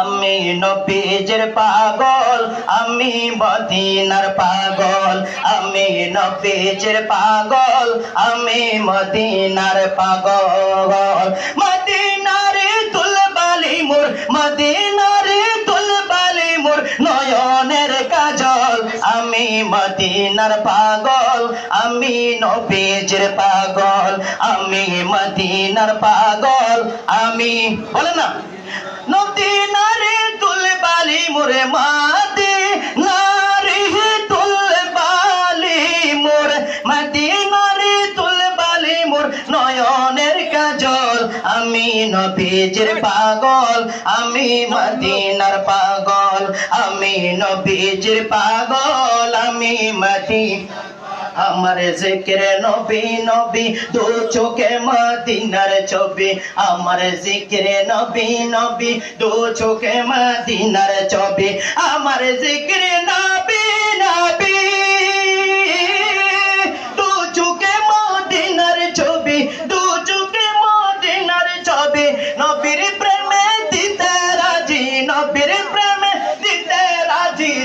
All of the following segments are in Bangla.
আমি নবীজের পাগল, আমি মদিনার পাগল, আমি নবীজের পাগল, আমি মদিনার পাগল। মদিনারে তুলবালি মোর, মদিনারে তুলবালি মোর নয়নের কাজল। আমি মদিনার পাগল, আমি নবীজের পাগল, আমি মদিনার পাগল, আমি বলে না। নদীনারে তুলবালি মোরে মাদি নারী তুলবালি মোর মদিনারে তুলবালি মোর নয়নের কাজল। আমি নবীজের পাগল, আমি মদিনার পাগল, আমি নবীজের পাগল, আমি মদি আমার জিকিরে নবী নবী, দু চোখে মদিনার ছবি। আমার জিকিরে নবী নবী, দু চোখে মদিনার ছবি। আমার জিকিরে নবী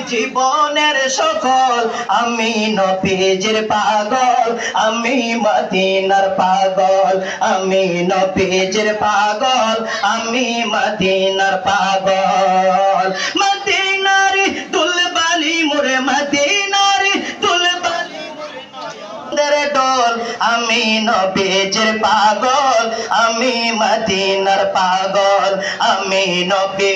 জীবনের সকল, আমি নবীজির পাগল, আমি মদিনার পাগল, আমি নবীজির পাগল, আমি মদিনার পাগল। মদিনারি তুলবালি মোরে, মদিনারি তুলবালি সুন্দর ডোল আমি নবীজের পাগল, আমি মদিনার পাগল, আমি নবী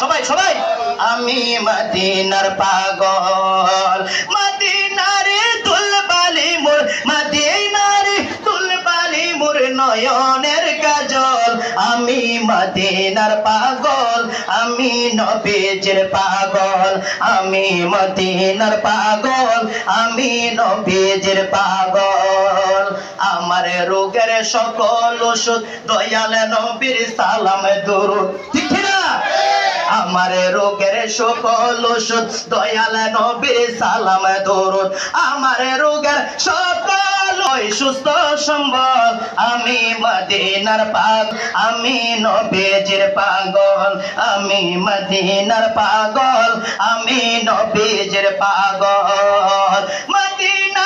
সবাই সবাই! আমি মদিনার পাগল। মদিনারে তুলবালি মোর, মদিনারে তুলবালি মোর নয়নের কাজল। আমি মদিনার পাগল, আমি নবীজের পাগল। আমি মদিনার পাগল, আমি নবীজের পাগল। আমার রোগের সকল ওষুধ দয়াল নবীর সালাম, দরুদ। ঠিক না আমার রোগের সকল ওষুধ, দয়াল নবীর সালাম দরুদ। আমার রোগের সকল সুস্থ সম্বল, আমি মদিনার পাগ আমি নবীজির পাগল, আমি মদিনার পাগল, আমি নবীজির পাগল। মদিনারে